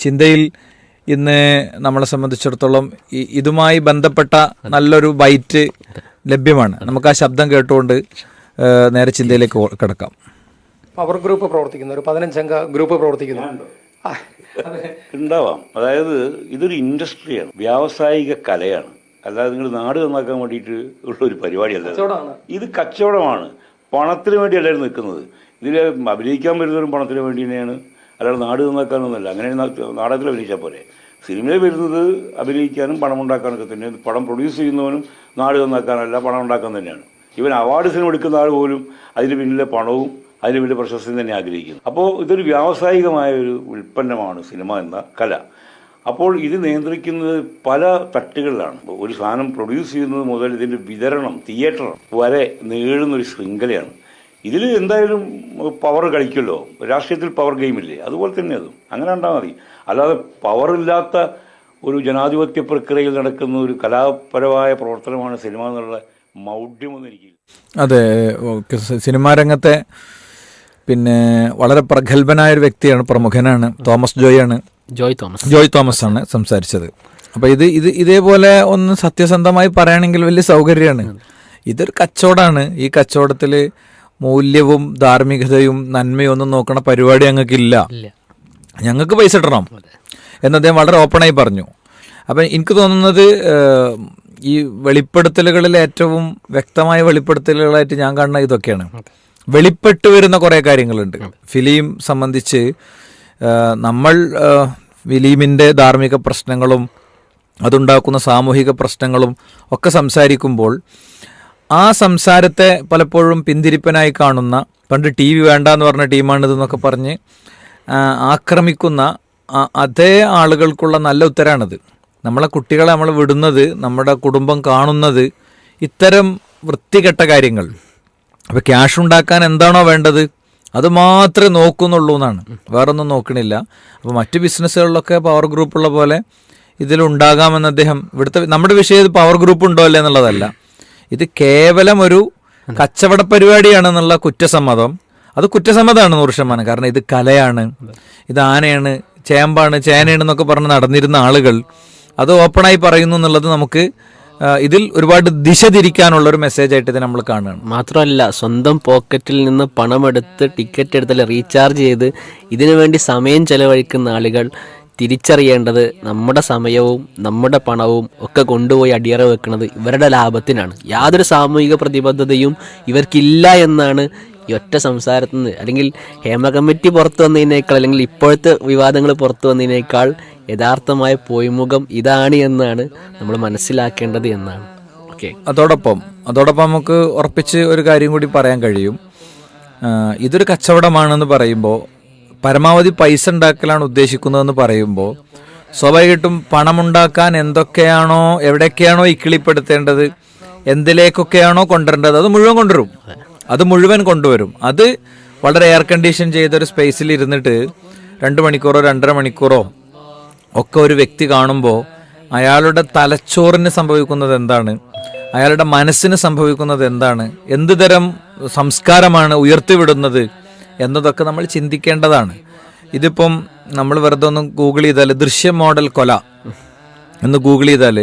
ചിന്തയിൽ ഇന്ന് നമ്മളെ സംബന്ധിച്ചിടത്തോളം ഇതുമായി ബന്ധപ്പെട്ട നല്ലൊരു ബൈറ്റ് ലഭ്യമാണ്. നമുക്ക് ആ ശബ്ദം കേട്ടുകൊണ്ട് നേരെ ചിന്തയിലേക്ക് കിടക്കാം. പവർ ഗ്രൂപ്പ് പ്രവർത്തിക്കുന്ന. ഒരു പതിനഞ്ചംഗ ഗ്രൂപ്പ് പ്രവർത്തിക്കുന്നു. ഉണ്ടാവാം. അതായത് ഇതൊരു ഇൻഡസ്ട്രിയാണ്. വ്യാവസായിക കലയാണ്. അല്ലാതെ നിങ്ങൾ നാട് നന്നാക്കാൻ വേണ്ടിയിട്ട് ഉള്ള ഒരു പരിപാടിയല്ല ഇത്. കച്ചവടമാണ്. ഇത് കച്ചവടമാണ്. പണത്തിന് വേണ്ടി എല്ലാവരും നിൽക്കുന്നത്. ഇതിൽ അഭിനയിക്കാൻ വരുന്നവരും പണത്തിന് വേണ്ടി തന്നെയാണ് അല്ലാതെ നാട് നന്നാക്കാനൊന്നുമല്ല. അങ്ങനെ നാടകത്തിൽ അഭിനയിച്ചാൽ പോരെ. സിനിമയിൽ വരുന്നത് അഭിനയിക്കാനും പണം ഉണ്ടാക്കാനൊക്കെ തന്നെയാണ്. പടം പ്രൊഡ്യൂസ് ചെയ്യുന്നവനും നാട് നന്നാക്കാനല്ല പണം ഉണ്ടാക്കാൻ തന്നെയാണ്. ഇവൻ അവാർഡ് സിനിമ എടുക്കുന്ന ആൾ പോലും അതിന് പിന്നിലെ പണവും അതിന് പിന്നിലെ പ്രശസ്തിയും തന്നെ ആഗ്രഹിക്കുന്നു. അപ്പോൾ ഇതൊരു വ്യാവസായികമായ ഒരു ഉൽപ്പന്നമാണ് സിനിമ എന്ന കല. അപ്പോൾ ഇത് നിയന്ത്രിക്കുന്നത് പല തട്ടുകളിലാണ്. ഒരു സാധനം പ്രൊഡ്യൂസ് ചെയ്യുന്നത് മുതൽ ഇതിന്റെ വിതരണം തിയേറ്റർ വരെ നീളുന്നൊരു ശൃംഖലയാണ്. ഇതിൽ എന്തായാലും പവർ കളിക്കുമല്ലോ. രാഷ്ട്രീയത്തിൽ പവർ ഗെയിമില്ലേ അതുപോലെ തന്നെ അതും. അങ്ങനെ ഉണ്ടാൽ മതി. അല്ലാതെ പവറില്ലാത്ത ഒരു ജനാധിപത്യ പ്രക്രിയയിൽ നടക്കുന്ന ഒരു കലാപരമായ പ്രവർത്തനമാണ് സിനിമ എന്നുള്ള മൗഢ്യമൊന്നും എനിക്ക് അതെ ഓക്കെ. സിനിമാ രംഗത്തെ പിന്നെ വളരെ പ്രഗത്ഭനായ ഒരു വ്യക്തിയാണ് പ്രമുഖനാണ് തോമസ് ജോയ് ആണ് ജോയ് തോമസ്. ജോയ് തോമസ് ആണ് സംസാരിച്ചത്. അപ്പോൾ ഇത് ഇത് ഇതേപോലെ ഒന്ന് സത്യസന്ധമായി പറയുകയാണെങ്കിൽ വലിയ സൗകര്യമാണ്. ഇതൊരു കച്ചവടമാണ്. ഈ കച്ചവടത്തിൽ മൂല്യവും ധാർമ്മികതയും നന്മയും ഒന്നും നോക്കണ പരിപാടി ഞങ്ങൾക്കില്ല. ഇല്ല. ഞങ്ങൾക്ക് പൈസ ഇടണം. എന്ന് അദ്ദേഹം വളരെ ഓപ്പണായി പറഞ്ഞു. അപ്പം എനിക്ക് തോന്നുന്നത് ഈ വെളിപ്പെടുത്തലുകളിൽ ഏറ്റവും വ്യക്തമായ വെളിപ്പെടുത്തലുകളായിട്ട് ഞാൻ കാണുന്ന ഇതൊക്കെയാണ്. വെളിപ്പെട്ട് വരുന്ന കുറേ കാര്യങ്ങളുണ്ട്. ഫിലിം സംബന്ധിച്ച് നമ്മൾ ഫിലിമിന്റെ ധാർമ്മിക പ്രശ്നങ്ങളും അതുണ്ടാക്കുന്ന സാമൂഹിക പ്രശ്നങ്ങളും ഒക്കെ സംസാരിക്കുമ്പോൾ ആ സംസാരത്തെ പലപ്പോഴും പിന്തിരിപ്പനായി കാണുന്ന പണ്ട് ടി വി വേണ്ട എന്ന് പറഞ്ഞ ടീമാണിതെന്നൊക്കെ പറഞ്ഞ് ആക്രമിക്കുന്ന അതേ ആളുകൾക്കുള്ള നല്ല ഉത്തരമാണിത് നമ്മളെ കുട്ടികളെ നമ്മൾ വിടുന്നത് നമ്മുടെ കുടുംബം കാണുന്നത് ഇത്തരം വൃത്തികെട്ട കാര്യങ്ങൾ. അപ്പോൾ ക്യാഷ് ഉണ്ടാക്കാൻ എന്താണോ വേണ്ടത് അത് മാത്രമേ നോക്കുന്നുള്ളൂ എന്നാണ്. വേറൊന്നും നോക്കണില്ല. അപ്പോൾ മറ്റ് ബിസിനസ്സുകളിലൊക്കെ പവർ ഗ്രൂപ്പുള്ള പോലെ ഇതിലുണ്ടാകാമെന്ന് അദ്ദേഹം ഇവിടുത്തെ നമ്മുടെ വിഷയം പവർ ഗ്രൂപ്പ് ഉണ്ടോ അല്ലേ എന്നുള്ളതല്ല. ഇത് കേവലം ഒരു കച്ചവട പരിപാടിയാണെന്നുള്ള കുറ്റസമ്മതം. അത് കുറ്റസമ്മതമാണ് നൂറ് ശതമാനം. കാരണം ഇത് കലയാണ് ഇത് ആനയാണ് ചേമ്പാണ് ചേനയാണ് എന്നൊക്കെ പറഞ്ഞ് നടന്നിരുന്ന ആളുകൾ അത് ഓപ്പണായി പറയുന്നു എന്നുള്ളത് നമുക്ക് ഇതിൽ ഒരുപാട് ദിശ തിരിക്കാനുള്ള ഒരു മെസ്സേജ് ആയിട്ട് ഇത് നമ്മൾ കാണുകയാണ്. മാത്രമല്ല സ്വന്തം പോക്കറ്റിൽ നിന്ന് പണമെടുത്ത് ടിക്കറ്റ് എടുത്തല്ല റീചാർജ് ചെയ്ത് ഇതിനു വേണ്ടി സമയം ചെലവഴിക്കുന്ന ആളുകൾ തിരിച്ചറിയേണ്ടത് നമ്മുടെ സമയവും നമ്മുടെ പണവും ഒക്കെ കൊണ്ടുപോയി അടിയറ വെക്കുന്നത് ഇവരുടെ ലാഭത്തിനാണ്. യാതൊരു സാമൂഹിക പ്രതിബദ്ധതയും ഇവർക്കില്ല എന്നാണ് ഈ ഒറ്റ സംസാരത്തിൽ നിന്ന് അല്ലെങ്കിൽ ഹേമ കമ്മിറ്റി പുറത്തു വന്നതിനേക്കാൾ അല്ലെങ്കിൽ ഇപ്പോഴത്തെ വിവാദങ്ങൾ പുറത്തു വന്നതിനേക്കാൾ യഥാർത്ഥമായ പോയിമുഖം ഇതാണ് എന്നാണ് നമ്മൾ മനസ്സിലാക്കേണ്ടത് എന്നാണ്. ഓക്കെ. അതോടൊപ്പം അതോടൊപ്പം നമുക്ക് ഉറപ്പിച്ച് ഒരു കാര്യം കൂടി പറയാൻ കഴിയും. ഇതൊരു കച്ചവടമാണെന്ന് പറയുമ്പോൾ പരമാവധി പൈസ ഉണ്ടാക്കലാണ് ഉദ്ദേശിക്കുന്നതെന്ന് പറയുമ്പോൾ സ്വാഭാവികമായിട്ടും പണമുണ്ടാക്കാൻ എന്തൊക്കെയാണോ എവിടെയൊക്കെയാണോ ഇക്കിളിപ്പെടുത്തേണ്ടത് എന്തിലേക്കൊക്കെയാണോ കൊണ്ടുവരേണ്ടത് അത് മുഴുവൻ കൊണ്ടുവരും. അത് മുഴുവൻ കൊണ്ടുവരും. അത് വളരെ എയർ കണ്ടീഷൻ ചെയ്തൊരു സ്പേസിൽ ഇരുന്നിട്ട് രണ്ട് മണിക്കൂറോ രണ്ടര മണിക്കൂറോ ഒക്കെ ഒരു വ്യക്തി കാണുമ്പോൾ അയാളുടെ തലച്ചോറിന് സംഭവിക്കുന്നത് എന്താണ്? അയാളുടെ മനസ്സിന് സംഭവിക്കുന്നത് എന്താണ്? എന്ത് തരം സംസ്കാരമാണ് ഉയർത്തിവിടുന്നത്? എന്നതൊക്കെ നമ്മൾ ചിന്തിക്കേണ്ടതാണ്. ഇതിപ്പം നമ്മൾ വെറുതെ ഒന്ന് ഗൂഗിൾ ചെയ്താൽ ദൃശ്യ മോഡൽ കൊല. എന്ന് ഗൂഗിൾ ചെയ്താൽ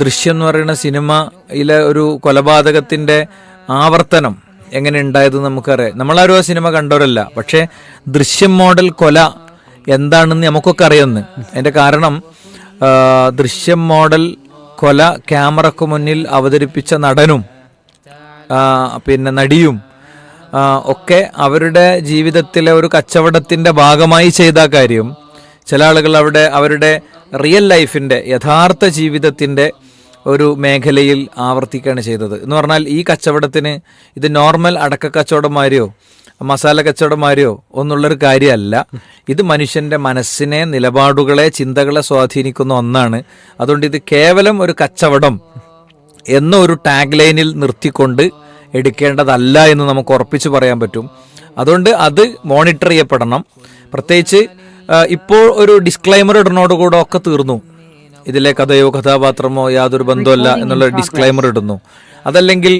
ദൃശ്യം എന്ന് പറയുന്ന സിനിമയിലെ ഒരു കൊലപാതകത്തിന്റെ ആവർത്തനം എങ്ങനെ ഉണ്ടായത് നമുക്കറിയാം. നമ്മളാരും ആ സിനിമ കണ്ടവരല്ല. പക്ഷേ ദൃശ്യം മോഡൽ കൊല എന്താണെന്ന് നമുക്കൊക്കെ അറിയുന്നത് അതിന്റെ കാരണം ദൃശ്യം മോഡൽ കൊല ക്യാമറക്ക് മുന്നിൽ അവതരിപ്പിച്ച നടനും പിന്നെ നടിയും ഒക്കെ അവരുടെ ജീവിതത്തിലെ ഒരു കച്ചവടത്തിന്റെ ഭാഗമായി ചെയ്ത കാര്യം ചില ആളുകൾ അവിടെ അവരുടെ റിയൽ ലൈഫിന്റെ യഥാർത്ഥ ജീവിതത്തിന്റെ ഒരു മേഖലയിൽ ആവർത്തിക്കുകയാണ് ചെയ്തത്. എന്ന് പറഞ്ഞാൽ ഈ കച്ചവടത്തിന് ഇത് നോർമൽ അടക്ക കച്ചവടമാരെയോ മസാല കച്ചവടമാരെയോ ഒന്നുള്ളൊരു കാര്യമല്ല. ഇത് മനുഷ്യന്റെ മനസ്സിനെ നിലപാടുകളെ ചിന്തകളെ സ്വാധീനിക്കുന്ന ഒന്നാണ്. അതുകൊണ്ട് ഇത് കേവലം ഒരു കച്ചവടം എന്നൊരു ടാഗ് ലൈനിൽ നിർത്തിക്കൊണ്ട് എടുക്കേണ്ടതല്ല എന്ന് നമുക്ക് ഉറപ്പിച്ച് പറയാൻ പറ്റും. അതുകൊണ്ട് അത് മോണിറ്റർ ചെയ്യപ്പെടണം. പ്രത്യേകിച്ച് ഇപ്പോൾ ഒരു ഡിസ്ക്ലൈമർ ഇടുന്നതോടുകൂടെ ഒക്കെ തീർന്നു. ഇതിലെ കഥയോ കഥാപാത്രമോ യാതൊരു ബന്ധമല്ല എന്നുള്ള ഡിസ്ക്ലൈമർ ഇടുന്നു. അതല്ലെങ്കിൽ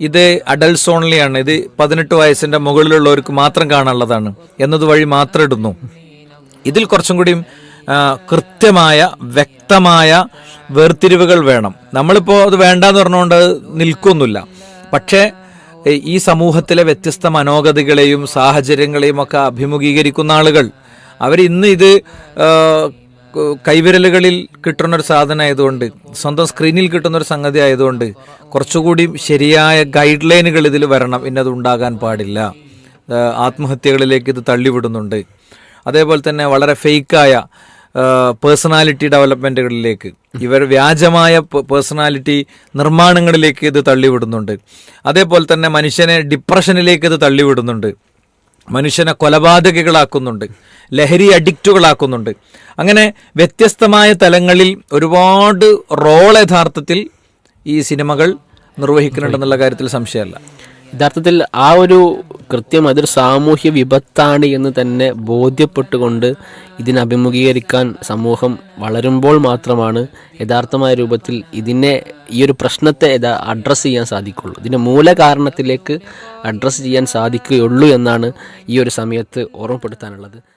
ഇത് അഡൽട്ട്സ് ഓൺലിയാണ് ഇത് പതിനെട്ട് വയസ്സിന്റെ മുകളിലുള്ളവർക്ക് മാത്രം കാണാനുള്ളതാണ് എന്നതുവഴി മാത്രം ഇടുന്നു. ഇതിൽ കുറച്ചും കൂടിയും കൃത്യമായ വ്യക്തമായ വേർതിരിവുകൾ വേണം. നമ്മളിപ്പോൾ അത് വേണ്ടാന്ന് പറഞ്ഞുകൊണ്ട് നിൽക്കൊന്നുമില്ല. പക്ഷേ ഈ സമൂഹത്തിലെ വ്യത്യസ്ത മനോഗതികളെയും സാഹചര്യങ്ങളെയും ഒക്കെ അഭിമുഖീകരിക്കുന്ന ആളുകൾ അവർ ഇന്ന് ഇത് കൈവിരലുകളിൽ കിട്ടുന്ന ഒരു സാധനം ആയതുകൊണ്ട് സ്വന്തം സ്ക്രീനിൽ കിട്ടുന്ന ഒരു സംഗതി ആയതുകൊണ്ട് കുറച്ചുകൂടി ശരിയായ ഗൈഡ് ലൈനുകൾ ഇതിൽ വരണം ഇന്നത് ഉണ്ടാകാൻ പാടില്ല ആത്മഹത്യകളിലേക്ക് ഇത് തള്ളിവിടുന്നുണ്ട്. അതേപോലെ തന്നെ വളരെ ഫേക്കായ പേഴ്സണാലിറ്റി ഡെവലപ്മെന്റുകളിലേക്ക് ഇവർ വ്യാജമായ പേഴ്സണാലിറ്റി നിർമ്മാണങ്ങളിലേക്ക് ഇത് തള്ളിവിടുന്നുണ്ട്. അതേപോലെ തന്നെ മനുഷ്യനെ ഡിപ്രഷനിലേക്ക് ഇത് തള്ളിവിടുന്നുണ്ട്. മനുഷ്യനെ കൊലപാതകികളാക്കുന്നുണ്ട്. ലഹരി അഡിക്റ്റുകളാക്കുന്നുണ്ട്. അങ്ങനെ വ്യത്യസ്തമായ തലങ്ങളിൽ ഒരുപാട് റോൾ യഥാർത്ഥത്തിൽ ഈ സിനിമകൾ നിർവഹിക്കുന്നുണ്ടെന്നുള്ള കാര്യത്തിൽ സംശയമല്ല. യഥാർത്ഥത്തിൽ ആ ഒരു കൃത്യം അതൊരു സാമൂഹ്യ വിപത്താണ് എന്ന് തന്നെ ബോധ്യപ്പെട്ടുകൊണ്ട് ഇതിനെ അഭിമുഖീകരിക്കാൻ സമൂഹം വളരുമ്പോൾ മാത്രമാണ് യഥാർത്ഥമായ രൂപത്തിൽ ഇതിനെ ഈ ഒരു പ്രശ്നത്തെ അഡ്രസ്സ് ചെയ്യാൻ സാധിക്കുള്ളൂ ഇതിന്റെ മൂലകാരണത്തിലേക്ക് അഡ്രസ്സ് ചെയ്യാൻ സാധിക്കുകയുള്ളൂ എന്നാണ് ഈ ഒരു സമയത്ത് ഓർമ്മപ്പെടുത്താനുള്ളത്.